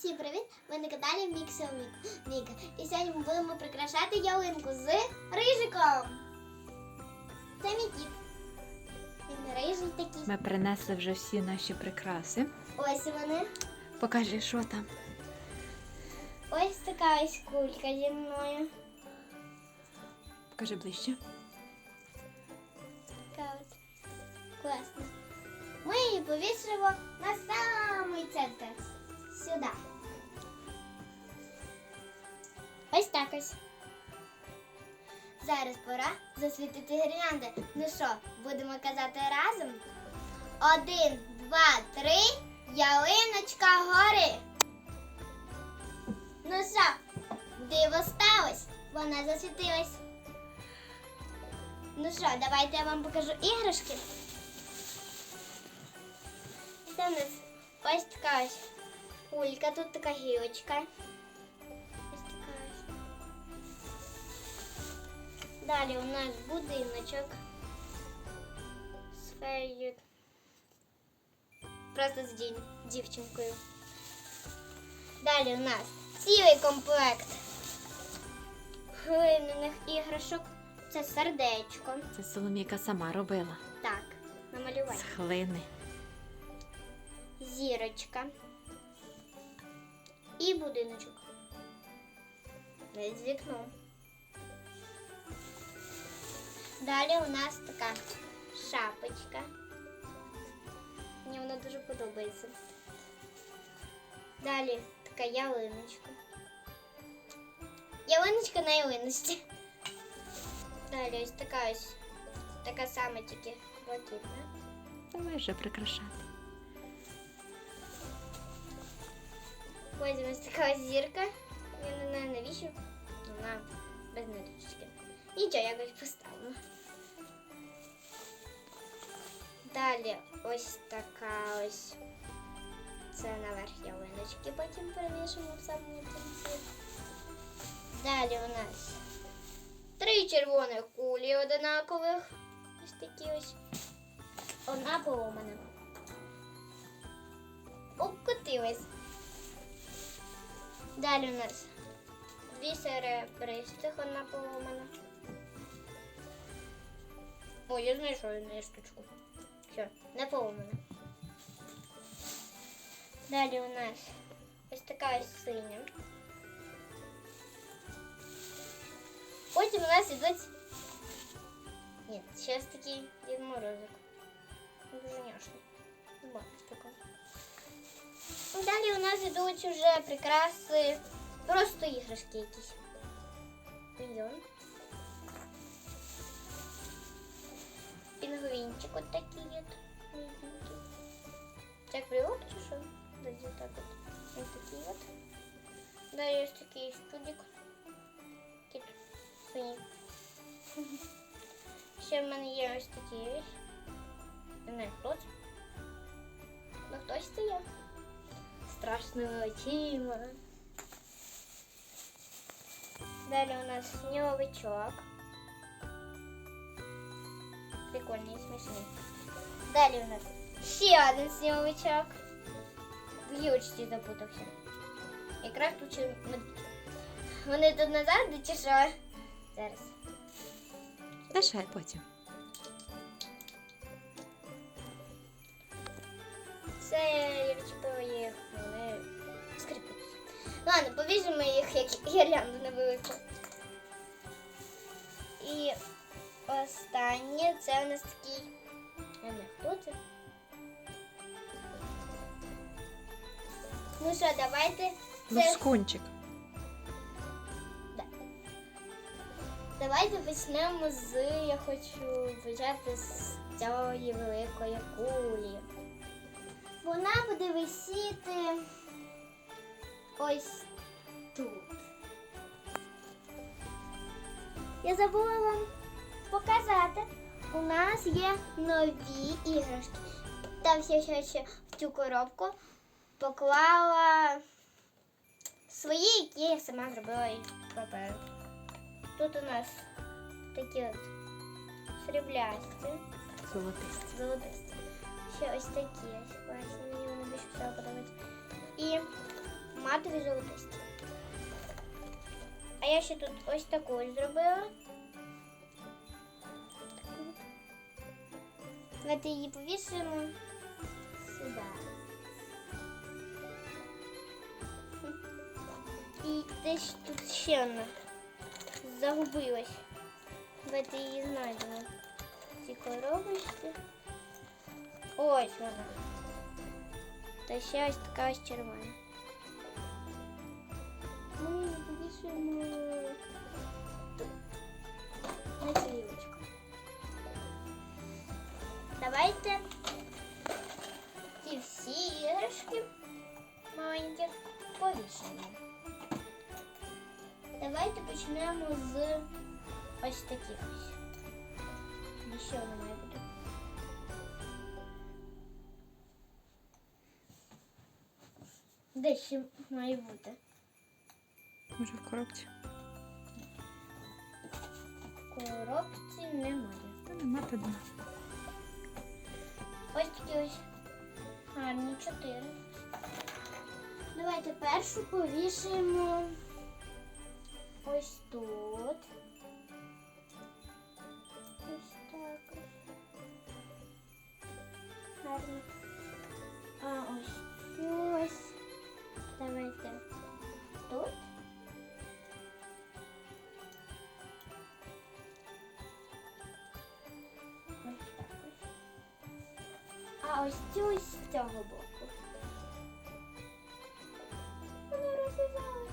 Всім привіт! Ви на каналі Мікса Міка. І сьогодні ми будемо прикрашати ялинку з рижиком. Це мій кіт. Він рижий такий. Ми принесли вже всі наші прикраси. Ось вони. Покажи, що там. Ось така ось кулька зі мною. Покажи ближче. Така от. Класна. Ми її повісимо на самий центр. Сюди. Ось так ось. Зараз пора засвітити гірлянди. Ну що, будемо казати разом? Один, два, три. Ялиночка гори. Ну що, диво сталось. Вона засвітилась. Ну що, давайте я вам покажу іграшки. Це у нас ось така ось кулька, тут така гілочка. Далі у нас будиночок з феєю. Просто з дів- дівчинкою. Далі у нас цілий комплект глиняних іграшок. Це сердечко. Це Соломійка сама робила Так, намалювати. з хлини. зірочка і будиночок. З вікном. Далі у нас така шапочка. Мені вона дуже подобається. Далі така ялиночка. Ялиночка на ялиночці. Далі ось така ось така сама, тільки блакитна. Давай вже прикрашати. Потім ось така ось зірка. Я не знаю навіщо. Вона без ниточки. Нічого, якось поставимо. Далі ось така ось. Це наверх ялиночки, потім перевішимо в самому кінці. Далі у нас три червоних кулі одинакових. Ось такі ось. Одна поломана. Обкотилась. Далі у нас дві серебристих, одна поломана. О, я знайшов одну штучку. Все, не поломана. Далі у нас ось така ось синя. Потім у нас ідуть. Ні, ще ось такий Дід Морозик. Дуже няшний. Бачиш такого. Далі у нас йдуть уже прикраси, просто іграшки якісь. Піньон. Пінгвінчик от такий от. маленький. Це як брелок чи що? Десь так от. Ось такий от. Далі ось такий чудик. Кіт. Синій. Ще в мене є ось такі ось. Не знаю, хто це. Ну хтось це є страшними очима. Далі у нас сніговичок. Прикольний, смішний. Далі у нас ще один сніговичок. В гілочці запутався. Якраз тут ще вони тут назавжди чи що? Зараз. Лишай потім. Це я відчепила їх, вони скрипуть. Ладно, повіжимо їх як гірлянду невелику. І останнє це у нас такий. Я не хто це? Ну що, давайте. Це... Давайте почнемо з. Я хочу почати з цієї великої кулі. Вона буде висіти ось тут. Я забула вам показати. У нас є нові іграшки. Там все ще, в цю коробку поклала свої, які я сама зробила із паперу. Тут у нас такі от сріблясті, Золотисті. золотисті. Ще ось такі ось мені вони більше всього подобаються. І матові золотисті. А я ще тут ось таку зробила. Давайте її повісимо сюди. І десь тут ще одна загубилась. Давайте її знайдемо. Ці коробочки. Ось вона. Та ще ось така ось червона. Ми її повішуємо ось таких ось. І Ще вона має бути. Де ще має бути? Може в коробці? В коробці немає. Та нема то дна. Ось такі ось гарні чотири. Давайте першу повішаємо ось тут. Гарно. А ось ось. Давайте тут. Ось так ось. А ось цю з цього боку. Вона розв'язалась.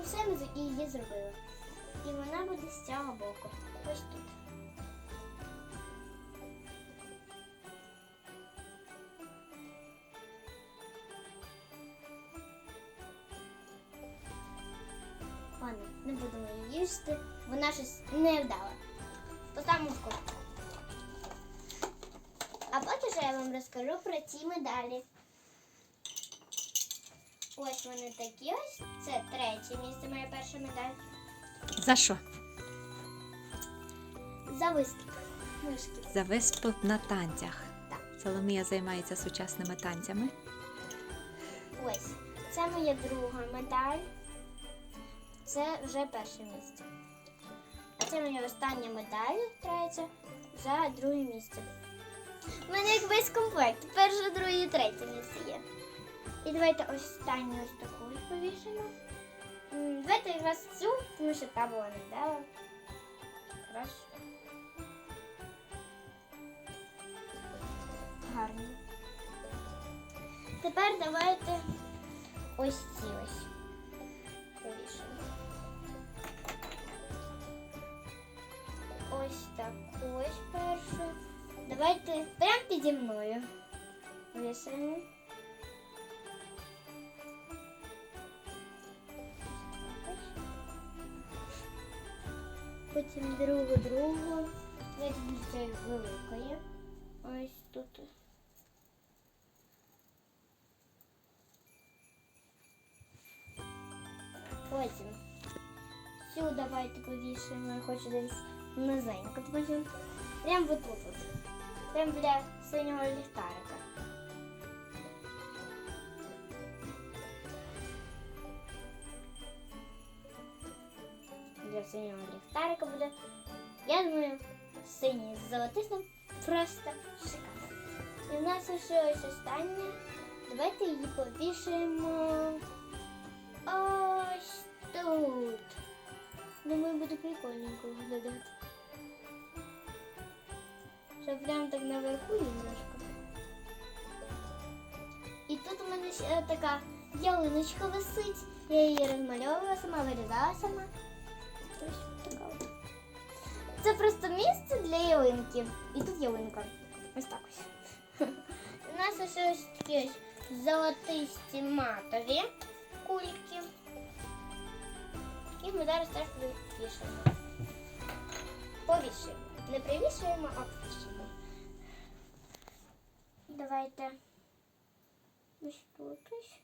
Усе ми її зробили. І вона буде з цього боку. Ось Ладно, не будемо її їсти. Вона щось не вдала. Поставимо в коробку. А поки що я вам розкажу про ці медалі. Ось вони такі ось. Це третє місце, моя перша медаль. За що? За виступ. За виступ на танцях. Так. Соломія займається сучасними танцями. Ось. Це моя друга медаль. Це вже перше місце. А це моя остання медаль, третя, за друге місце. У мене як весь комплект. Перше, друге і третє місце є. І давайте останню ось таку повішимо. Давайте якраз цю, тому що та була не дала. Якраз. Гарно. Тепер давайте ось ці ось повішимо. Ось таку ось першу. Давайте прямо піді мною вішаємо. Потім другу, другу. Давайте з цієї великої. Ось тут. Потім цю давайте повішаємо, я хочу десь низенько потім. Прям вот тут. от. Прям для синього ліхтарика. Для синього ліхтарика буде. Я думаю, синій з золотистим просто шикарно. І в нас ще ось останнє. Давайте її повішаємо ось тут. Думаю, буде прикольненько виглядати. Щоб прям так наверху немножко. І тут у мене ще така ялиночка висить. Я її розмальовувала сама, вирізала сама. Ось така. от. Це просто місце для ялинки. І тут ялинка. Ось так ось. У нас ось ось такі ось золотисті матові кульки. Їх ми зараз теж повішаємо. Повішаємо. Не привішуємо, а повішаємо. Давайте ось тут ось.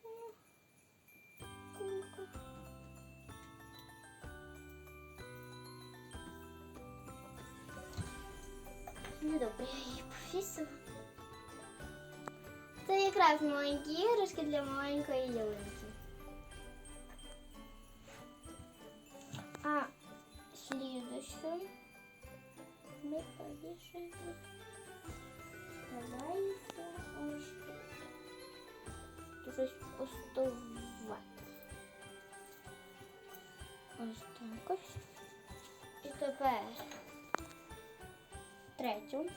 Ну добре, я її повісила. Це якраз маленькі іграшки для маленької ялинки. А слідущу ми повішаємо. Давайте ось тут щось пустувати. Ось так ось. І тепер третю.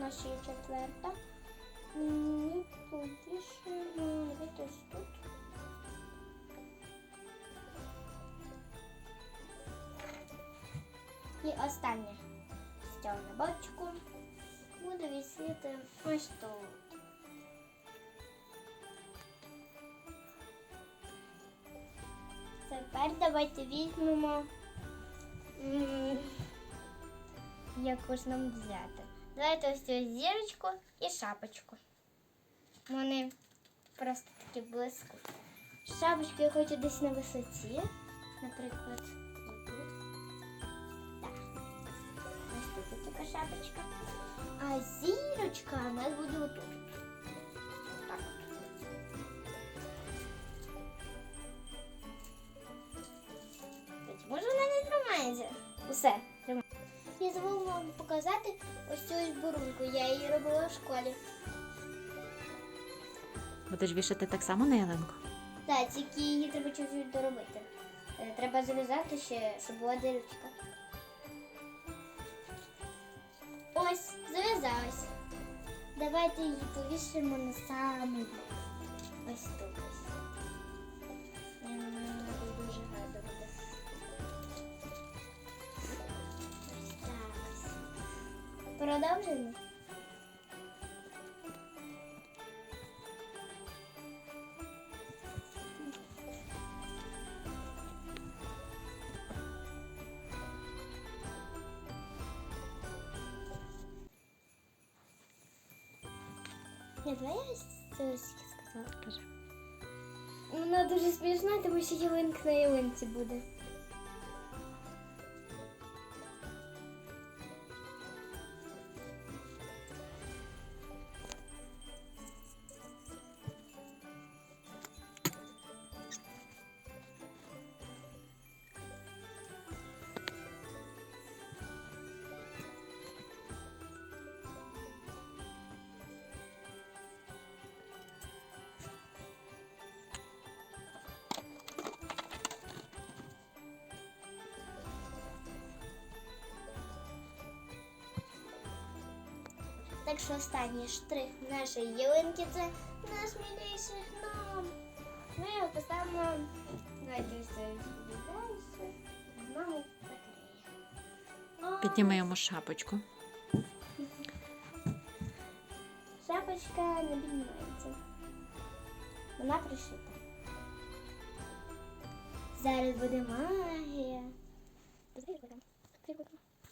Є четверта. Ми повішаємо давайте ось тут. І останнє на бочку буде висіти ось тут. Тепер давайте візьмемо, яку ж нам взяти. Давайте ось цю зірочку і шапочку. Вони просто такі блиску. Шапочку я хочу десь на висоті. Наприклад. Так. Ось тут така шапочка. А зірочка у нас буде отут. Так. Може вона не тримається? Усе. Я забула вам показати ось цю бурунку. Я її робила в школі. Будеш вішати так само на ялинку? Так, тільки її треба чуть-чуть доробити. Е, Треба зав'язати ще, щоб була дирочка. Давайте її повішаємо на самий верх. Ось тут ось. Я думаю, вона тут дуже гарно буде. Ось так ось. Продовжуємо? Я давай я сказала. Вона дуже смішна, тому що ялинка на ялинці буде. Так що останній штрих нашої ялинки це наш милейший гном. Ми його поставимо. Гному закриє. Підніми йому шапочку. Шапочка не піднімається. Вона пришита. Зараз буде магія.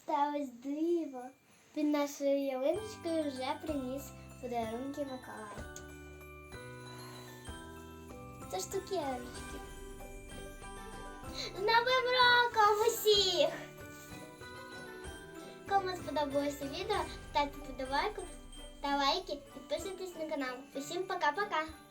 Та ось диво. Під нашою ялиночкою вже приніс подарунки Миколай. Це ж цукерочки. З Новим роком усіх! Кому сподобалося відео, ставте подобайку та лайки, підписуйтесь на канал. Усім пока-пока!